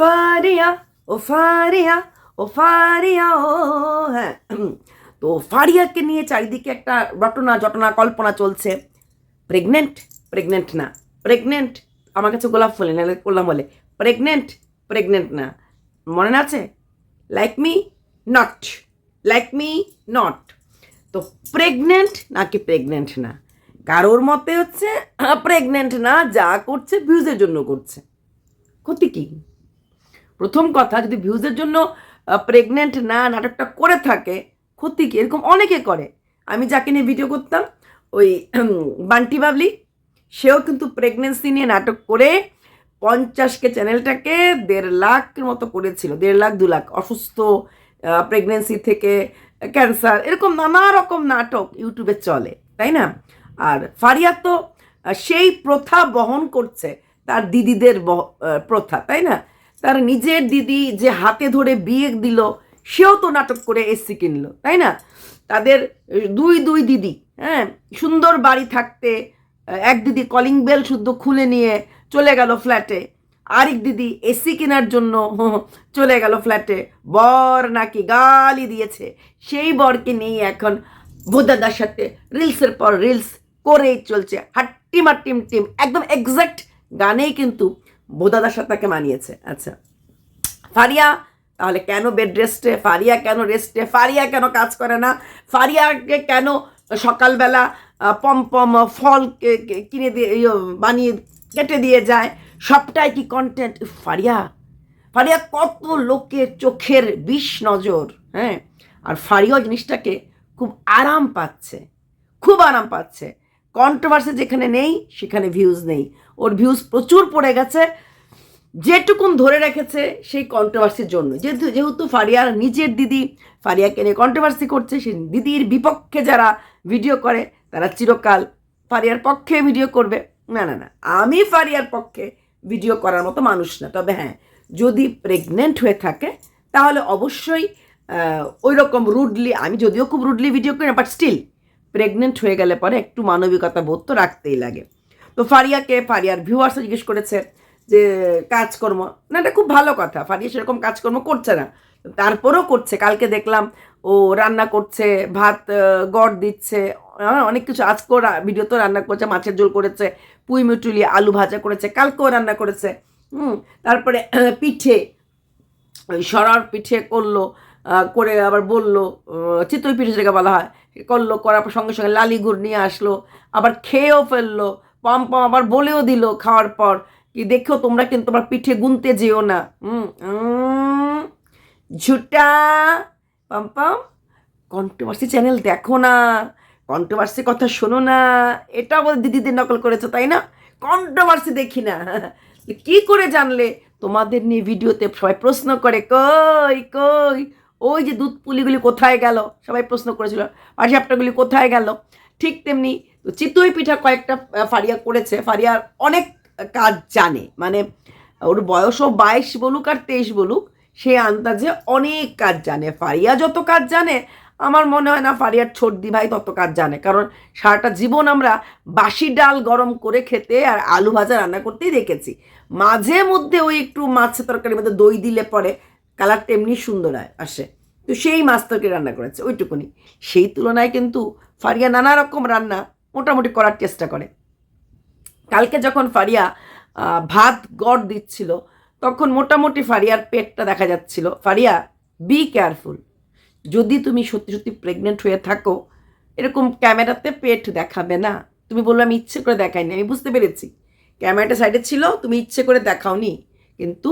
ফারিয়া, ও ফারিয়া ও ফারিয়া, ও হ্যাঁ। তো ফারিয়াকে নিয়ে চারিদিকে একটা রটনা জটনা কল্পনা চলছে। প্রেগনেন্ট প্রেগনেন্ট না। প্রেগনেন্ট আমার কাছে গোলাপ ফুলে না করলাম বলে। প্রেগনেন্ট প্রেগনেন্ট না। মনে আছে? Like me not like me not তো প্রেগনেন্ট নাকি প্রেগনেন্ট না? কারোর মতে হচ্ছে প্রেগনেন্ট না, যা করছে ভিউজের জন্য করছে। ক্ষতি কি? প্রথম কথা, যদি ভিউজের জন্য প্রেগনেন্ট না, নাটকটা করে থাকে, ক্ষতি কি? এরকম অনেকে করে। আমি যাকে নিয়ে ভিডিও করতাম, ওই বান্টি বাবলি, সেও কিন্তু প্রেগনেন্সি নিয়ে নাটক করে পঞ্চাশকে চ্যানেলটাকে দেড় লাখের মতো করেছিল। দেড় লাখ, দু লাখ। অসুস্থ প্রেগনেন্সি থেকে ক্যান্সার এরকম নানা রকম নাটক ইউটিউবে চলে, তাই না? আর ফারিয়া তো সেই প্রথা বহন করছে, তার দিদিদের প্রথা, তাই না? তার নিজের দিদি যে হাতে ধরে বিয়ে দিল, সেও তো নাটক করে এসি কিনলো, তাই না? তাদের দুই দুই দিদি হ্যাঁ? সুন্দর বাড়ি থাকতে, এক দিদি কলিং বেল শুদ্ধ খুলে নিয়ে চলে গেল ফ্ল্যাটে আরেক দিদি এসি কেনার জন্য চলে গেল ফ্ল্যাটে বর নাকি গালি দিয়েছে। সেই বরকে নিয়ে এখন বোদাদার সাথে রিলসের পর রিলস করেই চলছে। হাট্টিমা টিম টিম, একদম এক্সাক্ট গানেই কিন্তু বোদাদার সাথে তাকে মানিয়েছে। আচ্ছা। ফারিয়া তাহলে কেন বেড রেস্টে ফারিয়া কেন রেস্টে ফারিয়া কেন কাজ করে না? ফারিয়াকে কেন সকালবেলা আহ, পম পম ফল কিনে দিয়ে ইয়ে, বানিয়ে কেটে দিয়ে যায়? সবটাই কি কন্টেন্ট ফারিয়া। ফারিয়া কত লোকের চোখের বিষ নজর হ্যাঁ? আর ফারিয়া জিনিসটাকে খুব আরাম পাচ্ছে। খুব আরাম পাচ্ছে। কন্ট্রোভার্সি যেখানে নেই সেখানে ভিউজ নেই। ওর ভিউজ প্রচুর পড়ে গেছে। যেটুকুন ধরে রেখেছে সেই কন্ট্রোভার্সির জন্য। যেহেতু যেহেতু ফারিয়ার নিজের দিদি, ফারিয়াকে নিয়ে কন্ট্রোভার্সি করছে, সেই দিদির বিপক্ষে যারা ভিডিও করে, তারা চিরকাল ফারিয়ার পক্ষে ভিডিও করবে। না না না, আমি ফারিয়ার পক্ষে ভিডিও করার মতো মানুষ না। তবে হ্যাঁ যদি প্রেগনেন্ট হয়ে থাকে, তাহলে অবশ্যই ওই রকম রুডলি আমি যদিও খুব রুডলি ভিডিও করি না বাট স্টিল প্রেগনেন্ট হয়ে গেলে পরে একটু মানবিকতা বোধ তো রাখতেই লাগে। তো ফারিয়াকে, ফারিয়ার ভিউয়ার্সও জিজ্ঞেস করেছে যে, কাজকর্ম, না, এটা খুব ভালো কথা, ফারিয়া সেরকম কাজকর্ম করছে না। তারপরেও করছে, কালকে দেখলাম ও রান্না করছে, ভাত গড় দিচ্ছে অনেক কিছু, আজকেও ভিডিও তো রান্না করছে, মাছের ঝোল করেছে, পুঁই মিটুলি আলু ভাজা করেছে, কালকেও রান্না করেছে, হুম, তারপরে পিঠে সরার পিঠে করল করে আবার বলল চিতই পিঠে যেটাকে বলা হয়, করল, করার সঙ্গে সঙ্গে লালি গুড় নিয়ে আসলো, আবার খেয়েও ফেলল পম পম আবার বলেও দিল খাওয়ার পর কি দেখো তোমরা কিন্তু তোমার পিঠে গুনতে যেও না। হুম ঝুটা, পম পম কন্ট্রোভার্সি চ্যানেল দেখো না কন্ট্রোভার্সি কথা শোনো না, এটা বলে দিদিদের নকল করেছ, তাই না? কন্ট্রোভার্সি দেখি না। কি করে জানলে? তোমাদের নিয়ে ভিডিওতে সবাই প্রশ্ন করে, কই কই, ওই যে দুধ পুলিগুলি কোথায় গেল? সবাই প্রশ্ন করেছিল পাশাপটাগুলি কোথায় গেল? ঠিক তেমনি তো চিতই পিঠা কয়েকটা ফারিয়া করেছে। ফারিয়ার অনেক কাজ জানে। মানে ওর বয়সও বাইশ বলুক আর তেইশ বলুক, সে আন্দাজে অনেক কাজ জানে। ফারিয়া যত কাজ জানে, আমার মনে হয় না ফারিয়ার ছোটদি ভাই তত কাজ জানে। কারণ সারাটা জীবন আমরা বাসি ডাল গরম করে খেতে আর আলু ভাজা রান্না করতেই দেখেছি। মাঝে মধ্যে ওই একটু মাছের তরকারির মধ্যে দই দিলে পরে কালারটা এমনি সুন্দর হয় আসে। তো সেই মাছ তরকারি রান্না করেছে, ওইটুকুনি। সেই তুলনায় কিন্তু ফারিয়া নানা রকম রান্না মোটামুটি করার চেষ্টা করে। কালকে যখন ফারিয়া ভাত গড় দিচ্ছিল, তখন মোটামুটি ফারিয়ার পেটটা দেখা যাচ্ছিল। ফারিয়া বি কেয়ারফুল যদি তুমি সত্যি সত্যি প্রেগনেন্ট হয়ে থাকো, এরকম ক্যামেরাতে পেট দেখাবে না। তুমি বলল, আমি ইচ্ছে করে দেখাইনি। আমি বুঝতে পেরেছি। ক্যামেরাটা সাইডে ছিল, তুমি ইচ্ছে করে দেখাওনি। কিন্তু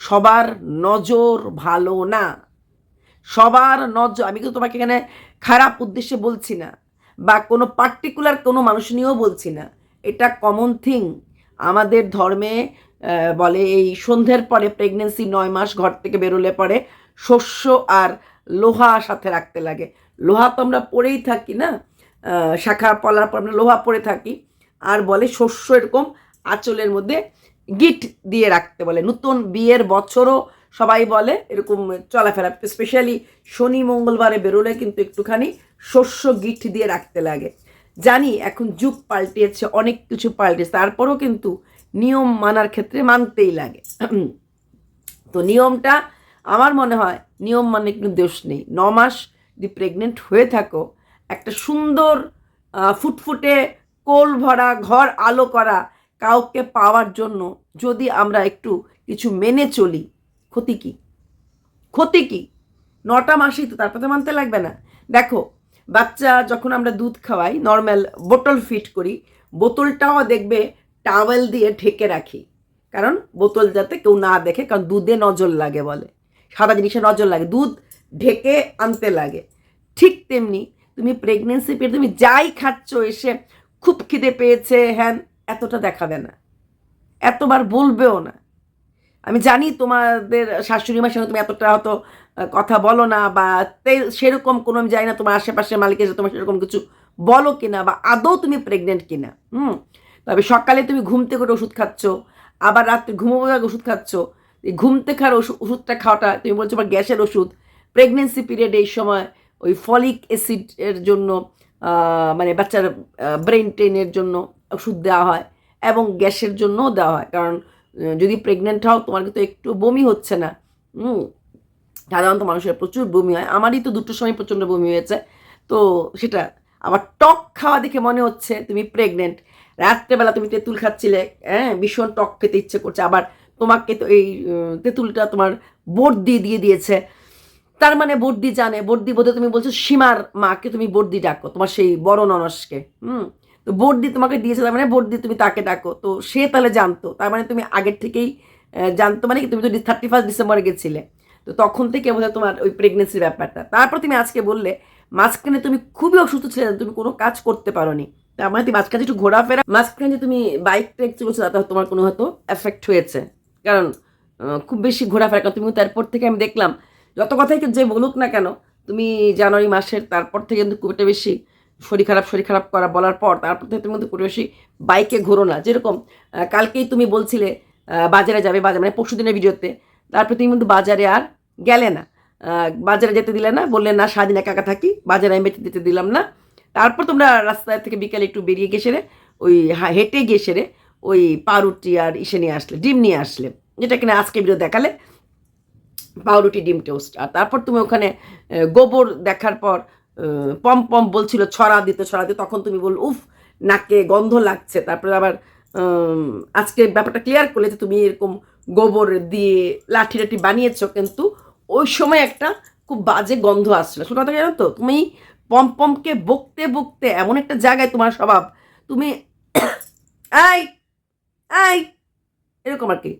সবার নজর ভালো না। সবার নজর আমি কিন্তু তোমাকে এখানে খারাপ উদ্দেশ্যে বলছি না। বা কোনো পার্টিকুলার কোনো মানুষ নিয়েও বলছি না। এটা কমন থিং আমাদের ধর্মে বলে এই সন্ধ্যের পরে প্রেগনেন্সি নয় মাস ঘর থেকে বেরোলে পরে শস্য আর লোহা সাথে রাখতে লাগে। লোহা তো আমরা পরেই থাকি না? শাখা পলার পর আমরা লোহা পরে থাকি। আর বলে শস্য এরকম আঁচলের মধ্যে গিট দিয়ে রাখতে বলে। নতুন বিয়ের বছরও সবাই বলে এরকম চলাফেরা স্পেশালি শনি, মঙ্গলবারে বেরোলে কিন্তু একটুখানি শস্য গিট দিয়ে রাখতে লাগে। জানি এখন যুগ পাল্টিয়েছে অনেক কিছু পাল্টেছে, তারপরও কিন্তু নিয়ম মানার ক্ষেত্রে মানতেই লাগে। তো নিয়মটা আমার মনে হয়, নিয়ম মানে কোনো দোষ নেই। ন মাস যদি প্রেগনেন্ট হয়ে থাকো, একটা সুন্দর ফুটফুটে কোল ভরা, ঘর আলো করা কাউকে পাওয়ার জন্য যদি আমরা একটু কিছু মেনে চলি ক্ষতি কি? ক্ষতি কি? নটা মাসেই তো তারপরে তো মানতে লাগবে না। দেখো, বাচ্চা যখন আমরা দুধ খাওয়াই নর্মাল বোতল ফিট করি, বোতলটাও দেখবে টাওয়েল দিয়ে ঢেকে রাখি। কারণ বোতল যাতে কেউ না দেখে, কারণ দুধে নজর লাগে বলে। সাদা জিনিসে নজর লাগে, দুধ ঢেকে আনতে লাগে। ঠিক তেমনি তুমি প্রেগনেন্সি পেয়ে তুমি যাই খাচ্ছ, এসে খুব খিদে পেয়েছে, হ্যান, এতটা দেখাবে না। এতবার বলবেও না। আমি জানি তোমাদের শাশুড়ি মার তুমি এতটা হয়তো কথা বলো না বা সেরকম কোনো আমি জানি না তোমার আশেপাশে মালিকের সাথে তোমার সেরকম কিছু বলো কিনা বা আদৌ তুমি প্রেগনেন্ট কিনা, হুম? তবে সকালে তুমি ঘুম থেকে করে ওষুধ খাচ্ছ, আবার রাত্রে ঘুমোবার ওষুধ খাচ্ছ, এই খাওয়ার ওষুধ ওষুধটা খাওয়াটা তুমি বলছো আবার গ্যাসের ওষুধ প্রেগনেন্সি পিরিয়ডে এই সময় ওই ফলিক অ্যাসিড এর জন্য মানে বাচ্চার ব্রেন ট্রেনের জন্য ওষুধ দেওয়া হয় এবং গ্যাসের জন্যও দেওয়া হয়। কারণ যদি প্রেগনেন্ট হও, তোমার কিন্তু একটু বমি হচ্ছে না। হুম, সাধারণত মানুষের প্রচুর বমি হয়। আমারই তো দুটোর সময় প্রচণ্ড বমি হয়েছে। তো সেটা আবার টক খাওয়া দেখে মনে হচ্ছে তুমি প্রেগনেন্ট রাত্রেবেলা তুমি তেঁতুল খাচ্ছিলে হ্যাঁ ভীষণ টক খেতে ইচ্ছে করছে। আবার তোমাকে তো এই তেঁতুলটা তোমার বর্দি দিয়ে দিয়েছে। তার মানে বর্দি জানে। বর্দি বোধহয় তুমি বলছো সীমার মাকে তুমি বর্দি ডাকো, তোমার সেই বড় ননসকে। হুম তো ভোট দিয়ে তোমাকে দিয়েছে, তার মানে ভোট দিয়ে তুমি তাকে ডাকো। তো সে তাহলে জানতো, তার মানে তুমি আগের থেকেই জানতো মানে কি, তুমি তো থার্টি ফার্স্ট ডিসেম্বরে গেছিলে। তো তখন থেকে বোধহয় তোমার ওই প্রেগনেন্সির ব্যাপারটা। তারপর তুমি আজকে বললে, মাঝখানে তুমি খুবই অসুস্থ ছিলে, তুমি কোনো কাজ করতে পারোনি। তার মানে তুমি মাঝখানে একটু ঘোরাফেরা, মাঝখানে যে তুমি বাইক ট্রেক চলেছো, তাতে তোমার কোনো হয়তো এফেক্ট হয়েছে। কারণ খুব বেশি ঘোরাফেরা কারণ তুমি তারপর থেকে আমি দেখলাম, যত কথাই যে বলুক না কেন, তুমি জানুয়ারি মাসের তারপর থেকে কিন্তু খুব একটা বেশি শরীর খারাপ শরীর খারাপ করা বলার পর তারপর থেকে তুমি কিন্তু খুব বেশি বাইকে ঘোরো না। যেরকম কালকেই তুমি বলছিলে বাজারে যাবে, বাজার মানে পরশু দিনের ভিডিওতে, তারপরে তুমি কিন্তু বাজারে আর গেলে না। বাজারে যেতে দিলে না, বললে, না, সারাদিন একা একা থাকি, বাজারে আমি দিতে দিলাম না। তারপর তোমরা রাস্তায় থেকে বিকালে একটু বেরিয়ে গিয়ে সেরে, ওই হেঁটে গিয়ে সেরে, ওই পাউরুটি আর ইসে নিয়ে আসলে, ডিম নিয়ে আসলে, যেটা কিনা আজকে ভিডিও দেখালে। পাউরুটি, ডিম টোস্ট। আর তারপর তুমি ওখানে গোবর দেখার পর পম পম বলছিল, ছড়া দিতে ছড়া দিতে। তখন তুমি বল উফ, নাকে গন্ধ লাগছে। তারপরে আবার আজকে ব্যাপারটা ক্লিয়ার করলে যে তুমি এরকম গোবর দিয়ে লাঠি লাঠি বানিয়েছো, কিন্তু ওই সময় একটা খুব বাজে গন্ধ আসছিল। সে কথা জানো তো, তুমি পম পমকে বকতে বকতে এমন একটা জায়গায় তোমার স্বভাব, তুমি এই এই এরকম আর কি।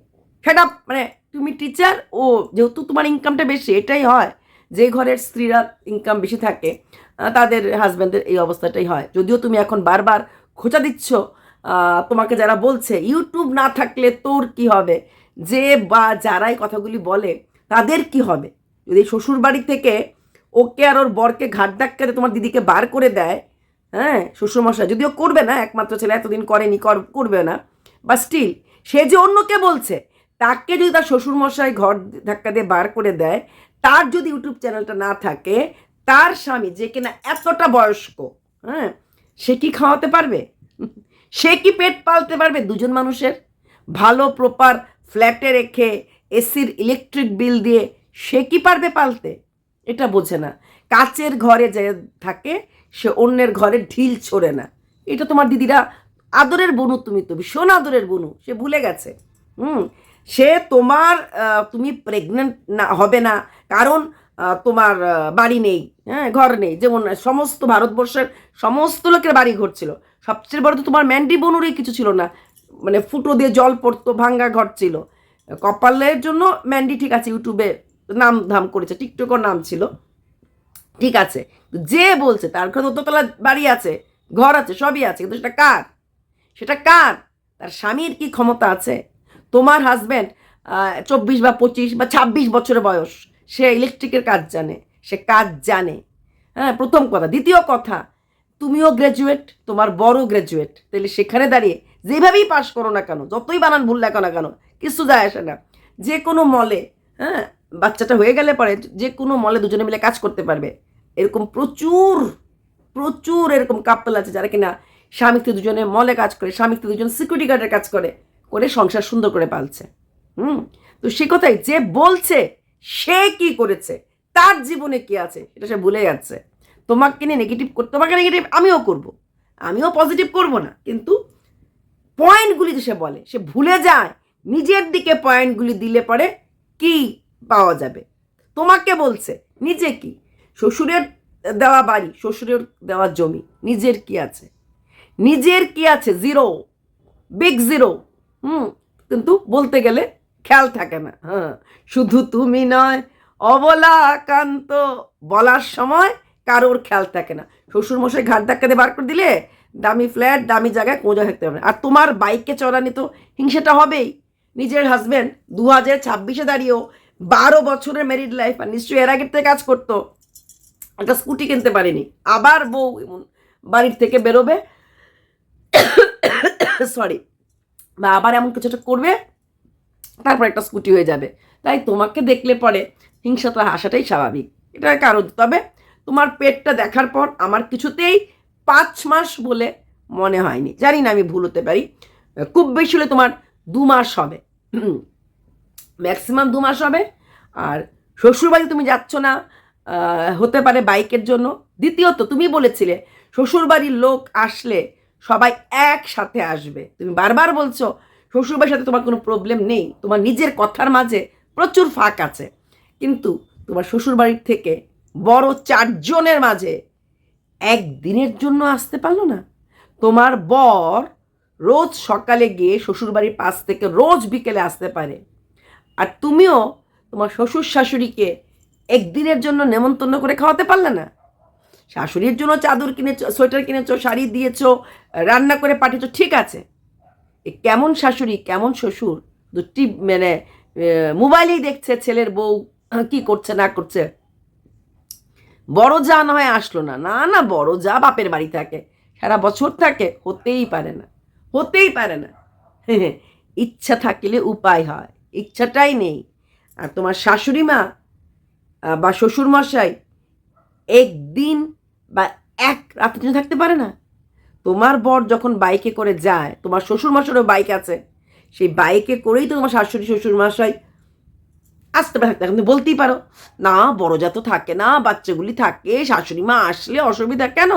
সেটা মানে তুমি টিচার ও যেহেতু তোমার ইনকামটা বেশি, এটাই হয়। যে ঘরের স্ত্রীরা ইনকাম বেশি থাকে তাদের হাজব্যান্ডের এই অবস্থাটাই হয়। যদিও তুমি এখন বারবার খোঁচা দিচ্ছ তোমাকে যারা বলছে ইউটিউব না থাকলে তোর কি হবে? যে বা যারাই কথাগুলি বলে, তাদের কি হবে? যদি শ্বশুর বাড়ি থেকে ওকে আর ওর বরকে ঘাট ধাক্কাতে তোমার দিদিকে বার করে দেয় হ্যাঁ শ্বশুরমশাই, যদিও করবে না, একমাত্র ছেলে এতদিন করেনি, কর- করবে না বা স্টিল সে যে অন্যকে বলছে, তাকে যদি তার শ্বশুরমশাই ঘর ধাক্কা দিয়ে বার করে দেয় তার যদি ইউটিউব চ্যানেলটা না থাকে, তার স্বামী যে কিনা এতটা বয়স্ক হ্যাঁ সে কি খাওয়াতে পারবে? সে কি পেট পালতে পারবে দুজন মানুষের? ভালো প্রপার ফ্ল্যাটে রেখে এসির ইলেকট্রিক বিল দিয়ে সে কি পারবে পালতে? এটা বোঝে না। কাচের ঘরে যে থাকে, সে অন্যের ঘরে ঢিল ছোড়ে না। এটা তোমার দিদিরা, আদরের বনু তুমি তো, ভীষণ আদরের বনু, সে ভুলে গেছে। হুম সে তোমার তুমি প্রেগনেন্ট না, হবে না। কারণ তোমার বাড়ি নেই হ্যাঁ ঘর নেই। যেমন সমস্ত ভারতবর্ষের সমস্ত লোকের বাড়ি ঘর ছিল। সবচেয়ে বড় তো তোমার ম্যান্ডি বনুরই কিছু ছিল না। মানে ফুটো দিয়ে জল পড়তো, ভাঙ্গা ঘর ছিল। কপালের জন্য ম্যান্ডি ঠিক আছে, ইউটিউবে নাম ধাম করেছে টিকটকর নাম ছিল। ঠিক আছে, যে বলছে তার ঘরে দোতলা বাড়ি আছে, ঘর আছে, সবই আছে, কিন্তু সেটা কার? সেটা কার? তার স্বামীর কি ক্ষমতা আছে? তোমার হাজব্যান্ড চব্বিশ বা পঁচিশ বা ছাব্বিশ বছরের বয়স, সে ইলেকট্রিকের কাজ জানে, সে কাজ জানে। হ্যাঁ প্রথম কথা। দ্বিতীয় কথা, তুমিও গ্র্যাজুয়েট তোমার বড় গ্র্যাজুয়েট তাহলে সেখানে দাঁড়িয়ে যেভাবেই পাশ করো না কেন, যতই বানান ভুল লেখো না কেন, কিছু যায় আসে না। যে কোনো মলে হ্যাঁ বাচ্চাটা হয়ে গেলে পরে যে কোনো মলে দুজনে মিলে কাজ করতে পারবে। এরকম প্রচুর প্রচুর এরকম কাপল আছে যারা কিনা স্বামী স্ত্রী দুজনে মলে কাজ করে, স্বামী স্ত্রী দুজন সিকিউরিটি গার্ডের কাজ করে। করে সংসার সুন্দর করে পালছে হুম? তো সে কথাই, যে বলছে, সে কি করেছে? তার জীবনে কি আছে? এটা সে ভুলে যাচ্ছে। তোমাকে নিয়ে নেগেটিভ তোমাকে নেগেটিভ আমিও করব। আমিও পজিটিভ করব না। কিন্তু পয়েন্টগুলি যে সে বলে। সে ভুলে যায়। নিজের দিকে পয়েন্টগুলি দিলে পরে কি পাওয়া যাবে? তোমাকে বলছে, নিজে কি? শ্বশুরের দেওয়া বাড়ি, শ্বশুরের দেওয়া জমি, নিজের কি আছে? নিজের কি আছে? জিরো বিগ জিরো হুম, কিন্তু বলতে গেলে খেয়াল থাকে না হ্যাঁ। শুধু তুমি নয় অবলাকান্ত বলার সময় কারোর খেয়াল থাকে না। শ্বশুর মশাই ঘাট ধাক্কা দিয়ে বার করে দিলে দামি ফ্ল্যাট, দামি জায়গায় জায়গায় থাকতে না। আর তোমার বাইকে চড়ানি তো হিংসাটা হবেই। নিজের হাজব্যান্ড দু হাজার ছাব্বিশে দাঁড়িয়েও বারো বছরের ম্যারিড লাইফ আর নিশ্চয়ই এর আগের থেকে কাজ করতো। একটা স্কুটি কিনতে পারেনি। আবার বউ এমন বাড়ির থেকে বেরোবে। সরি বা আবার এমন কিছু একটা করবে, তারপর একটা স্কুটি হয়ে যাবে। তাই তোমাকে দেখলে পরে হিংসাটা হাসাটাই স্বাভাবিক। এটা কারণ। তবে তোমার পেটটা দেখার পর আমার কিছুতেই পাঁচ মাস বলে মনে হয়নি। জানি না আমি ভুল হতে পারি। খুব বেশি হলে তোমার দু মাস হবে। ম্যাক্সিমাম দু মাস হবে। আর শ্বশুরবাড়ি তুমি যাচ্ছ না হতে পারে বাইকের জন্য। দ্বিতীয়ত, তুমি বলেছিলে, শ্বশুরবাড়ির লোক আসলে সবাই একসাথে আসবে। তুমি বারবার বলছো, শ্বশুরবাড়ির সাথে তোমার কোনো প্রবলেম নেই। তোমার নিজের কথার মাঝে প্রচুর ফাঁক আছে। কিন্তু তোমার শ্বশুরবাড়ির থেকে বড় চারজনের মাঝে একদিনের জন্য আসতে পারল না। তোমার বর রোজ সকালে গিয়ে শ্বশুরবাড়ির পাশ থেকে রোজ বিকেলে আসতে পারে। আর তুমিও তোমার শ্বশুর শাশুড়িকে একদিনের জন্য নেমন্তন্ন করে খাওয়াতে পারলে না? শাশুড়ির জন্য চাদর কিনেছো, সোয়েটার কিনেছো, শাড়ি দিয়েছ, রান্না করে পাঠিয়েছো, ঠিক আছে। কেমন শাশুড়ি, কেমন শ্বশুর? দুটি মানে মোবাইলেই দেখছে ছেলের বউ কি করছে, না করছে। বড় যা না হয় আসলো না। না না, বড় যা বাপের বাড়ি থাকে। সারা বছর থাকে, হতেই পারে না। হতেই পারে না। ইচ্ছা থাকলে উপায় হয়। ইচ্ছাটাই নেই। আর তোমার শাশুড়ি মা বা শ্বশুর মশাই একদিন বা এক রাতের জন্য থাকতে পারে না। তোমার বর যখন বাইকে করে যায়, তোমার শ্বশুর মশারও বাইক আছে, সেই বাইকে করেই তো তোমার শাশুড়ি শ্বশুর মশাই আসতে পারে থাকতে তুমি বলতেই পারো, না বড় যা তো থাকে না, বাচ্চাগুলি থাকে, শাশুড়ি মা আসলে অসুবিধা কেন?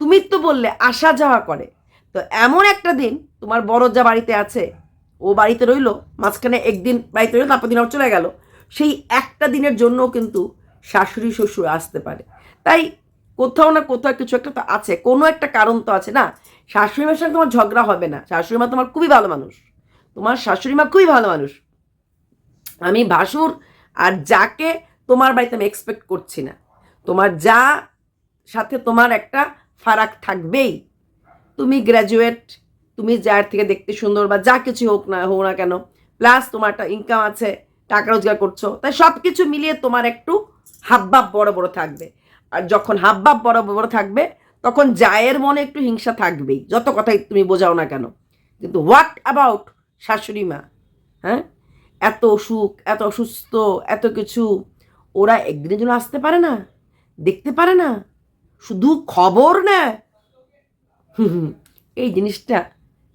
তুমি তো বললে, আসা যাওয়া করে। তো এমন একটা দিন তোমার বড় যা বাড়িতে আছে, ও বাড়িতে রইল, মাঝখানে একদিন বাড়িতে রইল, তারপর দিন আবার চলে গেল। সেই একটা দিনের জন্যও কিন্তু শাশুড়ি, শ্বশুর আসতে পারে। তাই কোথাও না কোথাও কিছু একটা তো আছে। কোনো একটা কারণ তো আছে না। শাশুড়ি মার সঙ্গে তোমার ঝগড়া হবে না। শাশুড়ি মা তোমার খুবই ভালো মানুষ। তোমার শাশুড়ি মা খুবই ভালো মানুষ। আমি ভাসুর আর যাকে তোমার বাড়িতে আমি এক্সপেক্ট করছি না। তোমার যা সাথে তোমার একটা ফারাক থাকবেই। তুমি গ্র্যাজুয়েট তুমি যার থেকে দেখতে সুন্দর বা যা কিছু হোক না হোক না কেন প্লাস তোমার একটা ইনকাম আছে, টাকা রোজগার করছ, তাই সব কিছু মিলিয়ে তোমার একটু হাবভাব বড় বড় থাকবে। আর যখন হাবভাব বড় বড় থাকবে, তখন জায়ের মনে একটু হিংসা থাকবেই। যত কথাই তুমি বোঝাও না কেন। কিন্তু হোয়াট অ্যাবাউট শাশুড়ি মা? হ্যাঁ? এত অসুখ, এত অসুস্থ, এত কিছু। ওরা একদিনের জন্য আসতে পারে না, দেখতে পারে না, শুধু খবর নেয় এই জিনিসটা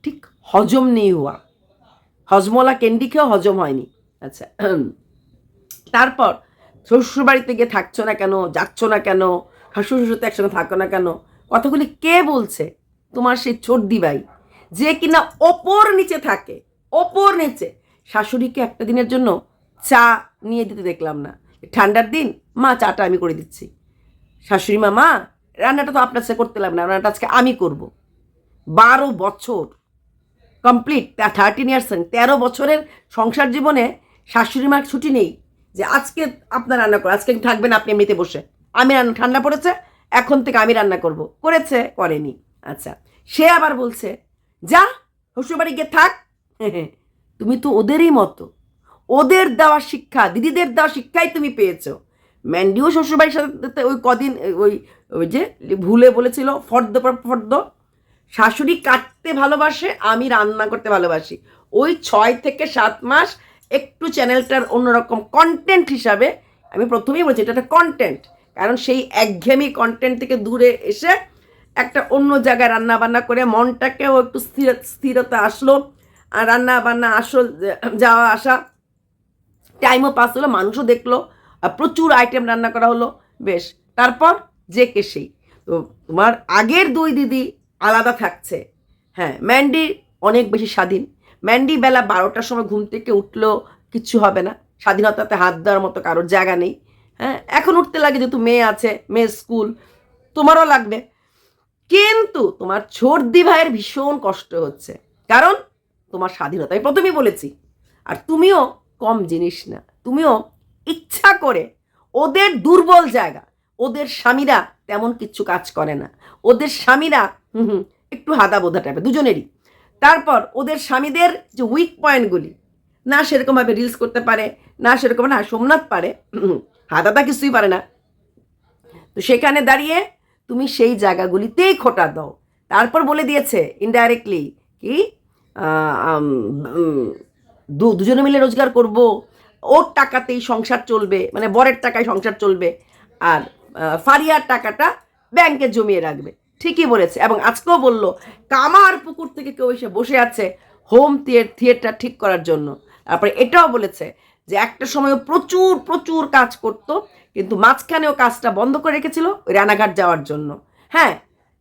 ঠিক হজম নেই হওয়া হজমলা ক্যান্ডি খেয়েও হজম হয়নি। আচ্ছা। তারপর শ্বশুর বাড়িতে গিয়ে থাকছো না কেন? যাচ্ছ না কেন? শ্বশুর একসঙ্গে থাকো না কেন? কথাগুলি কে বলছে? তোমার সেই চর্দি ভাই, যে কিনা ওপর নিচে থাকে, ওপর নিচে। শাশুড়িকে একটা দিনের জন্য চা নিয়ে দিতে দেখলাম না। ঠান্ডার দিন, মা চাটা আমি করে দিচ্ছি। শাশুড়ি মা মা, রান্নাটা তো আপনার সাথে করতে লাগবে না, রান্নাটা আজকে আমি করব। বারো বছর কমপ্লিট থার্টিন ইয়ার্স তেরো বছরের সংসার জীবনে শাশুড়ি মার ছুটি নেই। যে আজকে আপনার রান্না করো, আজকে থাকবেন আপনি এমনিতে বসে। আমি রান্না, ঠান্ডা পড়েছে, এখন থেকে আমি রান্না করব। করেছে, করেনি। আচ্ছা সে আবার বলছে, যা, শ্বশুরবাড়ি গিয়ে থাক। তুমি তো ওদেরই মতো। ওদের দেওয়া শিক্ষা, দিদিদের দেওয়া শিক্ষাই তুমি পেয়েছ। ম্যান্ডিও শ্বশুরবাড়ির সাথে ওই কদিন, ওই ওই যে ভুলে বলেছিল, ফর্দ পর ফর্দ। শাশুড়ি কাটতে ভালোবাসে, আমি রান্না করতে ভালোবাসি। ওই ছয় থেকে সাত মাস একটু চ্যানেলটার অন্যরকম কন্টেন্ট হিসাবে আমি প্রথমেই বলছি, এটা একটা কন্টেন্ট কারণ সেই একঘেয়েমি কন্টেন্ট থেকে দূরে এসে একটা অন্য জায়গায় রান্না বান্না করে মনটাকেও একটু স্থির, স্থিরতা আসলো, আর রান্না বান্না আসল, যাওয়া, আসা টাইমও পাস হলো, মানুষও দেখল প্রচুর আইটেম রান্না করা হলো, বেশ। তারপর যে কে সেই। তো তোমার আগের দুই দিদি আলাদা থাকছে। হ্যাঁ ম্যান্ডি অনেক বেশি স্বাধীন। ম্যান্ডি বেলা বারোটার সময় ঘুম থেকে উঠলেও কিচ্ছু হবে না। স্বাধীনতাতে হাত দেওয়ার মতো কারোর জায়গা নেই। হ্যাঁ এখন উঠতে লাগে যেহেতু মেয়ে আছে মেয়ে স্কুল, তোমারও লাগবে। কিন্তু তোমার ছর্দি ভাইয়ের ভীষণ কষ্ট হচ্ছে। কারণ তোমার স্বাধীনতা, আমি প্রথমেই বলেছি। আর তুমিও কম জিনিস না, তুমিও ইচ্ছা করে ওদের দুর্বল জায়গা, ওদের স্বামীরা তেমন কিচ্ছু কাজ করে না। ওদের স্বামীরা, হুম একটু হাদা বোধা টাইপের দুজনেরই। তারপর ওদের স্বামীদের যে উইক পয়েন্টগুলি না সেরকমভাবে রিলস করতে পারে, না সেরকম না, সোমনাথ পারে হাদাদা কিছুই পারে না। তো সেখানে দাঁড়িয়ে তুমি সেই জায়গাগুলিতেই খোটা দাও। তারপর বলে দিয়েছে ইনডাইরেক্টলি কি দুজনে মিলে রোজগার করব, ওর টাকাতেই সংসার চলবে মানে বরের টাকায় সংসার চলবে, আর ফারিয়ার টাকাটা ব্যাংকে জমিয়ে রাখবে। ঠিকই বলেছে এবং আজকেও বলল, কামার পুকুর থেকে কেউ এসে বসে আছে হোম থিয়েটার ঠিক করার জন্য। তারপরে এটাও বলেছে যে একটা সময় প্রচুর প্রচুর কাজ করত, কিন্তু মাঝখানেও কাজটা বন্ধ করে রেখেছিল ওই রানাঘাট যাওয়ার জন্য। হ্যাঁ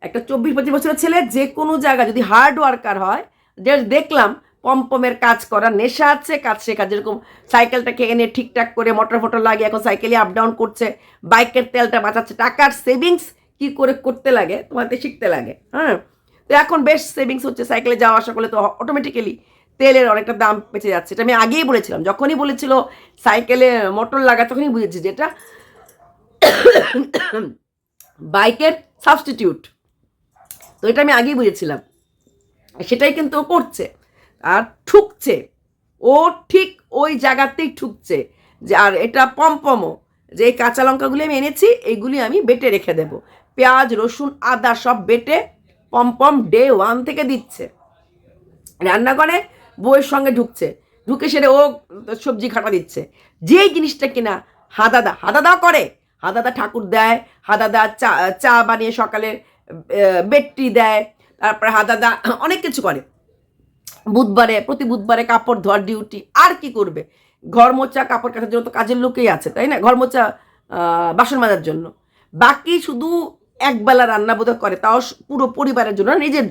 একটা চব্বিশ, পঁচিশ বছরের ছেলে যে কোনো জায়গা যদি হার্ড ওয়ার্কার হয় যে দেখলাম পম্পমের কাজ করার নেশা আছে, কাজ শেখা যেরকম সাইকেলটাকে এনে ঠিকঠাক করে মোটর ফোটর লাগিয়ে এখন সাইকেলে আপ ডাউন করছে, বাইকের তেলটা বাঁচাচ্ছে, টাকার সেভিংস কি করে করতে লাগে, তোমাদের শিখতে লাগে হ্যাঁ? তো এখন বেশ সেভিংস হচ্ছে সাইকেলে যাওয়া আসা করলে তো অটোমেটিক্যালি তেলের অনেকটা দাম বেঁচে যাচ্ছে, এটা আমি আগেই বলেছিলাম। যখনই বলেছিল সাইকেলে মোটর লাগা, তখনই বুঝেছি যেটা বাইকের সাবস্টিটিউট তো এটা আমি আগেই বুঝেছিলাম। সেটাই কিন্তু ও করছে, আর ঠুকছে, ও ঠিক ওই জায়গাতেই ঠুকছে, যে আর এটা পমপমও, যে এই কাঁচা লঙ্কাগুলি আমি এনেছি, এইগুলি আমি বেটে রেখে দেব। পেঁয়াজ, রসুন, আদা সব বেটে পমপম ডে ওয়ান থেকে দিচ্ছে। রান্নাঘরে বউয়ের সঙ্গে ঢুকছে। ঢুকে সেরে ও সবজি খাটা দিচ্ছে। যেই জিনিসটা কিনা হাদাদা, হাদাদাও করে। হাদাদা ঠাকুর দেয়, হাদাদা চা চা বানিয়ে সকালে বেটটি দেয়, তারপরে হাদাদা অনেক কিছু করে। বুধবারে, প্রতি বুধবারে কাপড় ধোয়ার ডিউটি আর কি করবে? ঘর মোচা কাপড় কাটার জন্য তো কাজের লোকেই আছে, তাই না? ঘর মোচা বাসন মাজার জন্য। বাকি শুধু একবেলা রান্না বোধ করে, তাও পুরো পরিবারের জন্য, নিজের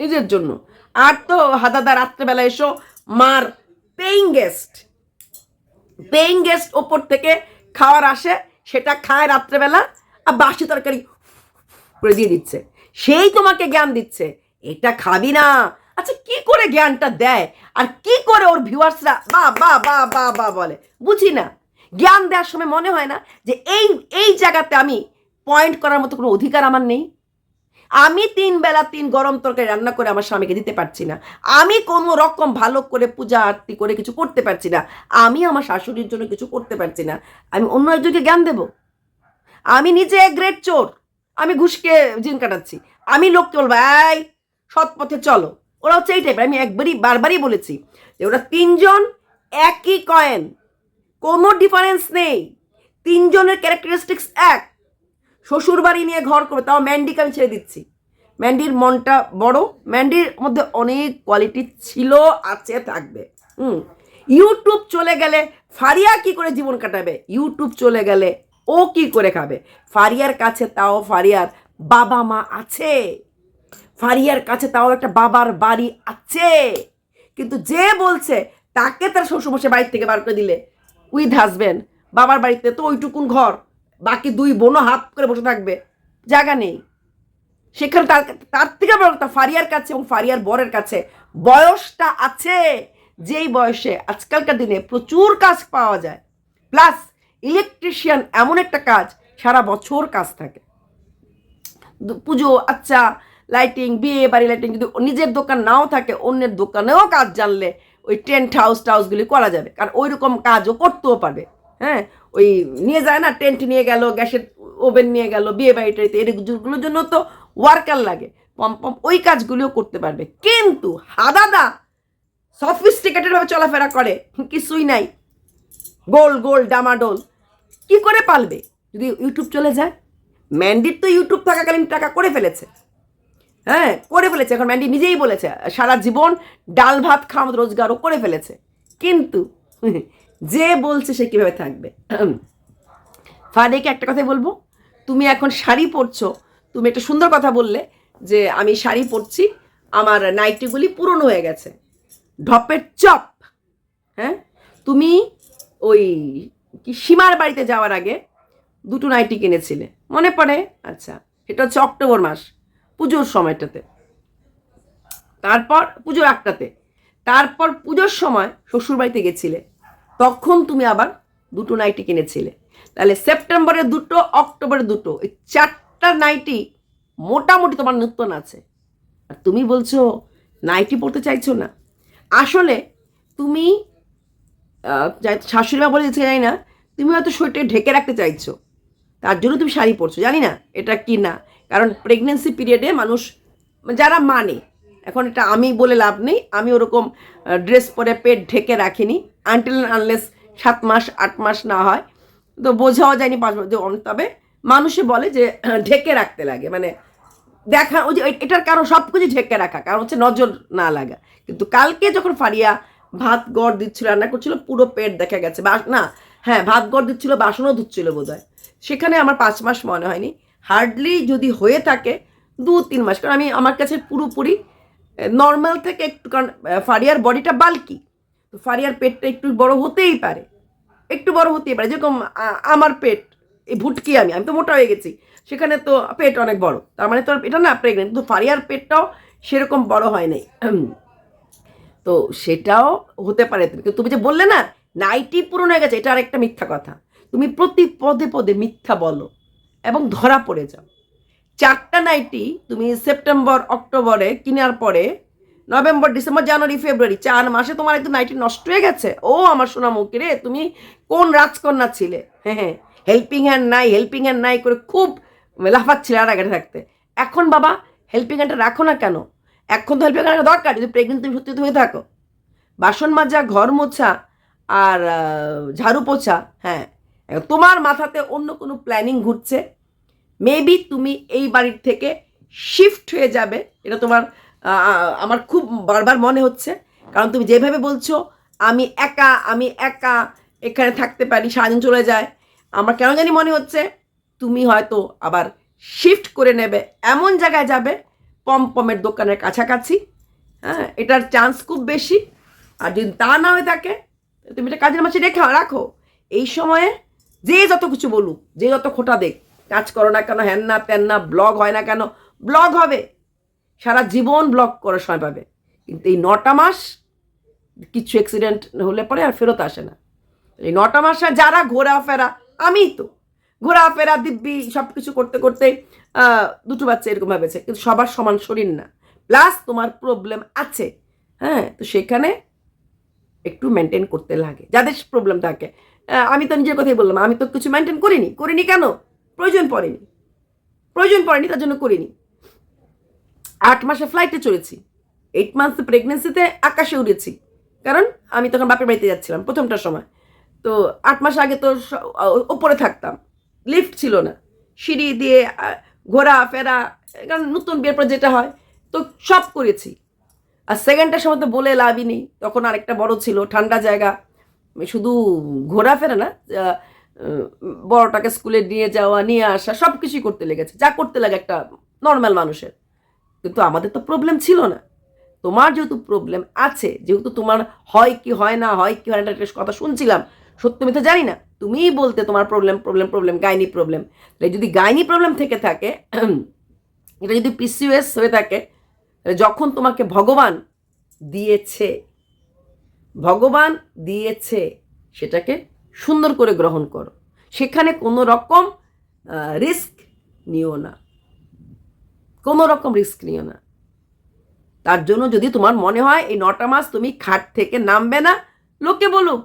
নিজের জন্য। আর তো হাদাদা, রাত্রেবেলা এসো, মার পেইং গেস্ট পেইং গেস্ট ওপর থেকে খাওয়ার আসে, সেটা খায় রাত্রেবেলা, আর বাসি তরকারি করে দিয়ে দিচ্ছে। সেই তোমাকে জ্ঞান দিচ্ছে, এটা খাবি না। আচ্ছা কি করে জ্ঞানটা দেয়? আর কি করে ওর ভিউয়ার্সরা বা বা বা বা বা বলে? বুঝি না। জ্ঞান দেওয়ার সময় মনে হয় না যে এই এই জায়গাতে আমি পয়েন্ট করার মতো কোনো অধিকার আমার নেই। আমি তিন বেলা তিন গরম তরকারি রান্না করে আমার স্বামীকে দিতে পারছি না। আমি কোনো রকম ভালো করে পূজা আরতি করে কিছু করতে পারছি না। আমি আমার শাশুড়ির জন্য কিছু করতে পারছি না। আমি অন্য একজনকে জ্ঞান দেব। আমি নিজে গ্রেট চোর। আমি ঘুষকে জিন কাটাচ্ছি। আমি লোককে বলব, এই, সৎ পথে চলো। ওরা হচ্ছে এই টাইপের আমি একবারই, বারবারই বলেছি যে ওরা তিনজন একই কয়েন কোনো ডিফারেন্স নেই। তিনজনের ক্যারেক্টারিস্টিক্স এক। শ্বশুর বাড়ি নিয়ে ঘর করবে, তাও ম্যান্ডিকে আমি ছেড়ে দিচ্ছি। ম্যান্ডির মনটা বড়, ম্যান্ডির মধ্যে অনেক কোয়ালিটি ছিল, আছে, থাকবে। হুম ইউটিউব চলে গেলে ফারিয়া কি করে জীবন কাটাবে? ইউটিউব চলে গেলে ও কি করে খাবে? ফারিয়ার কাছে তাও ফারিয়ার বাবা মা আছে। ফারিয়ার কাছে তাও একটা বাবার বাড়ি আছে। কিন্তু যে বলছে, তাকে তার শ্বশুর শ্বশুরমশাই বাড়ি থেকে বার করে দিলে। উইথ হাজবেন্ড বাবার বাড়িতে তো ওইটুকুন ঘর। বাকি দুই বোনও হাত করে বসে থাকবে। জায়গা নেই। সেখানে তার তার থেকে বড় কথা ফারিয়ার কাছে এবং ফারিয়ার বরের কাছে বয়সটা আছে। যেই বয়সে আজকালকার দিনে প্রচুর কাজ পাওয়া যায়। প্লাস ইলেকট্রিশিয়ান এমন একটা কাজ সারা বছর কাজ থাকে। পুজো আচ্ছা লাইটিং, বিয়ে বাড়ি লাইটিং যদি নিজের দোকান নাও থাকে, অন্যের দোকানেও কাজ জানলে ওই টেন্ট হাউস টাউসগুলি করা যাবে। কারণ ওই রকম কাজও করতেও পারবে। হ্যাঁ? ওই নিয়ে যায় না, টেন্ট নিয়ে গেল, গ্যাসের ওভেন নিয়ে গেল, বিয়ে বাড়ি টাড়িতে এগুলোর জন্য তো ওয়ার্কার লাগে। পম পম, ওই কাজগুলিও করতে পারবে। কিন্তু হাদাদা সফিস্টিকেটেড ভাবে চলাফেরা করে, কিছুই নাই। গোল গোল, ডামাডোল। কি করে পালবে? যদি ইউটিউব চলে যায়? ম্যান্ডির তো ইউটিউব থাকাকালীন টাকা করে ফেলেছে। হ্যাঁ করে ফেলেছে। এখন ম্যান্ডি নিজেই বলেছে, সারা জীবন ডাল ভাত খাওয়া রোজগারও করে ফেলেছে। কিন্তু যে বলছে সে কীভাবে থাকবে। ফারিয়াকে একটা কথাই বলব, তুমি এখন শাড়ি পরছো, তুমি একটা সুন্দর কথা বললে যে আমি শাড়ি পরছি, আমার নাইটিগুলি পুরনো হয়ে গেছে। ঢপের চপ হ্যাঁ? তুমি ওই কি সীমার বাড়িতে যাওয়ার আগে দুটো নাইটি কিনেছিলে, মনে পড়ে? আচ্ছা সেটা হচ্ছে অক্টোবর মাস, পুজোর সময়টাতে। তারপর, পুজোর একটাতে তারপর পুজোর সময় শ্বশুরবাড়িতে গেছিলে তখন তুমি আবার দুটো নাইটি কিনেছিলে। তাহলে সেপ্টেম্বরে দুটো অক্টোবরে দুটো এই চারটা নাইটি মোটামুটি তোমার নতুন আছে। আর তুমি বলছো নাইটি পরতে চাইছো না। আসলে তুমি আহ, যাই- শাশুড়ি মা বলে দিচ্ছে জানি না তুমি হয়তো শরীরটাকে ঢেকে রাখতে চাইছো। তার জন্য তুমি শাড়ি পরছো জানি না এটা কি না। কারণ প্রেগনেন্সি পিরিয়ডে মানুষ যারা মানে এখন এটা আমি বলে লাভ নেই আমি ওরকম ড্রেস পরে পেট ঢেকে রাখিনি। আনটিল আনলেস সাত মাস, আট মাস না হয়। তো বোঝাও যায়নি পাঁচ মাস তবে মানুষে বলে যে, ঢেকে রাখতে লাগে। মানে দেখা, ওই যে এটার কারণ সব কিছু ঢেকে রাখা, কারণ হচ্ছে নজর না লাগা। কিন্তু কালকে যখন ফারিয়া ভাত গড় দিচ্ছিল, রান্না করছিল, পুরো পেট দেখা গেছে। বা, না হ্যাঁ ভাত গড় দিচ্ছিল, বাসনও ধুচ্ছিল বোধ হয় সেখানে আমার পাঁচ মাস মনে হয়নি। হার্ডলি যদি হয়ে থাকে, দু, তিন মাস। কারণ আমি, আমার কাছে পুরোপুরি নর্মাল থেকে একটু, কারণ ফারিয়ার বডিটা বাল্কি তো ফারিয়ার পেটটা একটু বড় হতেই পারে, একটু বড় হতেই পারে, যেরকম আমার পেট, এই ভুটকি আমি আমি তো মোটা হয়ে গেছি, সেখানে তো পেট অনেক বড়, তার মানে তো এটা না প্রেগনেন্ট কিন্তু ফারিয়ার পেটটাও সেরকম বড় হয় নাই তো সেটাও হতে পারে কিন্তু তুমি যে বললে না, নাইটি পুরনো হয়ে গেছে, এটা আরেকটা মিথ্যা কথা, তুমি প্রতি পদে পদে মিথ্যা বলো, এবং ধরা পড়ে যাও, চারটা নাইটি তুমি সেপ্টেম্বর, অক্টোবরে কেনার পরে নভেম্বর, ডিসেম্বর, জানুয়ারি, ফেব্রুয়ারি, চার মাসে তোমার একটু নাইটি নষ্ট হয়ে গেছে? ও আমার সোনা মুখে রে, তুমি কোন রাজকন্যা ছিলে? হ্যাঁ হ্যাঁ হেল্পিং হ্যান্ড নাই হেল্পিং হ্যান্ড নাই করে খুব লাফাচ্ছিলে আর আগে থাকতে। এখন বাবা হেল্পিং হ্যান্ডটা রাখো না কেন? এখন তো হেল্পিং হ্যান্ড দরকার, যদি প্রেগনেন্ট তুমি সত্যি হয়ে থাকো। বাসন মাজা, ঘর মোছা আর ঝাড়ু পোছা হ্যাঁ তোমার মাথাতে অন্য কোনো প্ল্যানিং ঘুরছে। মেবি তুমি এই বাড়ির থেকে শিফট হয়ে যাবে, এটা তোমার আমার খুব বারবার মনে হচ্ছে, কারণ তুমি যেভাবে বলছো, আমি একা আমি একা এখানে থাকতে পারি, সারাদিন চলে যায়। আমার কেন জানি মনে হচ্ছে, তুমি হয়তো আবার শিফট করে নেবে, এমন জায়গায় যাবে পমপমের দোকানের কাছাকাছি। হ্যাঁ এটার চান্স খুব বেশি। আর যদি তা না হয়ে থাকে, তুমি এটা কাজের মাসে রেখে রাখো। এই সময়ে যে যত কিছু বলুক, যে যত খোটা দেখ, কাজ করো না কেন হ্যান না ত্যান না ব্লগ হয় না কেন ব্লগ হবে। সারা জীবন ব্লক করার সময় পাবে। কিন্তু এই নটা মাস কিছু অ্যাক্সিডেন্ট হলে পরে আর ফেরত আসে না। এই নটা মাসে যারা ঘোরাফেরা, আমিই তো। ঘোরাফেরা, দিব্যি সব কিছু করতে করতে দুটো বাচ্চা এরকম ভেবেছে কিন্তু সবার সমান শরীর না। প্লাস তোমার প্রবলেম আছে। হ্যাঁ তো সেখানে একটু মেনটেন করতে লাগে। যাদের প্রবলেম থাকে। আমি তো নিজের কথাই বললাম, আমি তো কিছু মেনটেন করিনি। করিনি কেন? প্রয়োজন পড়েনি। প্রয়োজন পড়েনি, তার জন্য করিনি। আট মাসে ফ্লাইটে চড়েছি। এইট মান্থ প্রেগনেন্সিতে আকাশে উড়েছি। কারণ আমি তখন বাপের বাড়িতে যাচ্ছিলাম প্রথমটার সময়। তো আট মাস আগে তো ওপরে থাকতাম। লিফট ছিল না। সিঁড়ি দিয়ে ঘোরা ফেরা, কারণ নতুন বিয়ের পর যেটা হয়, তো সব করেছি। আর সেকেন্ডটার সময় তো বলে লাভই নেই। তখন আরেকটা বড় ছিল, ঠান্ডা জায়গা। শুধু ঘোরাফেরা না বড়টাকে স্কুলে নিয়ে যাওয়া, নিয়ে আসা সব কিছুই করতে লেগেছে। যা করতে লাগে একটা নর্মাল মানুষের। কিন্তু আমাদের তো প্রবলেম ছিল না। তোমার যেহেতু প্রবলেম আছে, যেহেতু তোমার হয় কি হয় না, হয় কি হয় না একটা কথা শুনছিলাম। সত্যি তো জানি না। তুমিই বলতে তোমার problem problem problem gynae problem তাহলে যদি গাইনি প্রবলেম থেকে থাকে, এটা যদি পিসিউএস হয়ে থাকে, তাহলে যখন তোমাকে ভগবান দিয়েছে ভগবান দিয়েছে, সেটাকে সুন্দর করে গ্রহণ করো। সেখানে কোনো রকম রিস্ক নিও না। কোনো রকম রিস্ক নিও না। তার জন্য যদি তোমার মনে হয় এই নটা মাস তুমি খাট থেকে নামবে না লোকে বলুক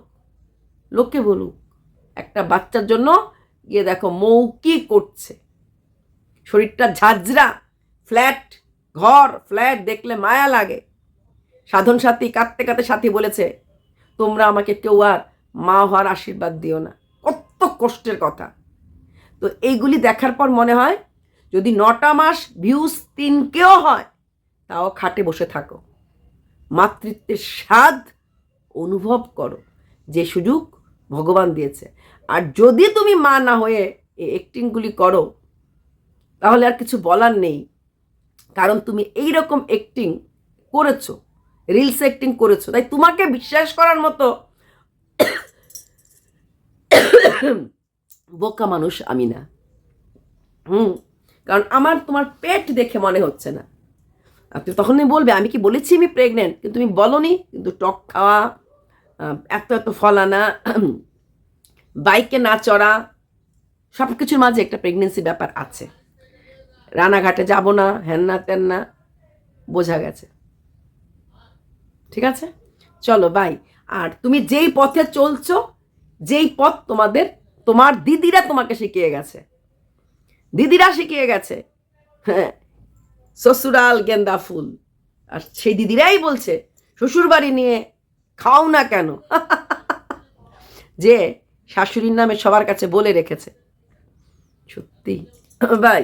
লোকে বলুক। একটা বাচ্চার জন্য গিয়ে দেখো মৌ কি করছে। শরীরটা ঝাঁঝরা ফ্ল্যাট ঘর ফ্ল্যাট দেখলে মায়া লাগে। সাধন সাথী কাঁদতে কাঁদতে সাথী বলেছে, তোমরা আমাকে কেউ আর মা হওয়ার আশীর্বাদ দিও না। কত কষ্টের কথা। তো এইগুলি দেখার পর মনে হয় যদি নটা মাস ভিউজ তিনকেও হয়, তাও খাটে বসে থাকো। মাতৃত্বের স্বাদ অনুভব করো, যে সুযোগ ভগবান দিয়েছে। আর যদি তুমি মা না হয়ে এই অ্যাক্টিংগুলি করো, তাহলে আর কিছু বলার নেই। কারণ তুমি এই রকম অ্যাক্টিং করেছ রিলস অ্যাক্টিং করেছ। তাই তোমাকে বিশ্বাস করার মতো বোকা মানুষ আমি না। হুম কারণ আমার তোমার পেট দেখে মনে হচ্ছে না। তুমি তখনই বলবে, আমি কি বলেছি আমি প্রেগনেন্ট কিন্তু তুমি বলনি, কিন্তু টক খাওয়া এত এত ফলানা বাইকে না চড়া সব কিছুর মাঝে একটা প্রেগনেন্সি ব্যাপার আছে। রানাঘাটে যাব না হ্যান না ত্যান না, বোঝা গেছে। ঠিক আছে? চলো বাই আর তুমি যেই পথে চলছো, যেই পথ তোমাদের, তোমার দিদিরা তোমাকে শিখিয়ে গেছে। দিদিরা শিখিয়ে গেছে। হ্যাঁ শ্বশুরাল গেন্দা ফুল। আর সেই দিদিরাই বলছে, শ্বশুরবাড়ি নিয়ে খাও না কেন? যে শাশুড়ির নামে সবার কাছে বলে রেখেছে। সত্যি। বাই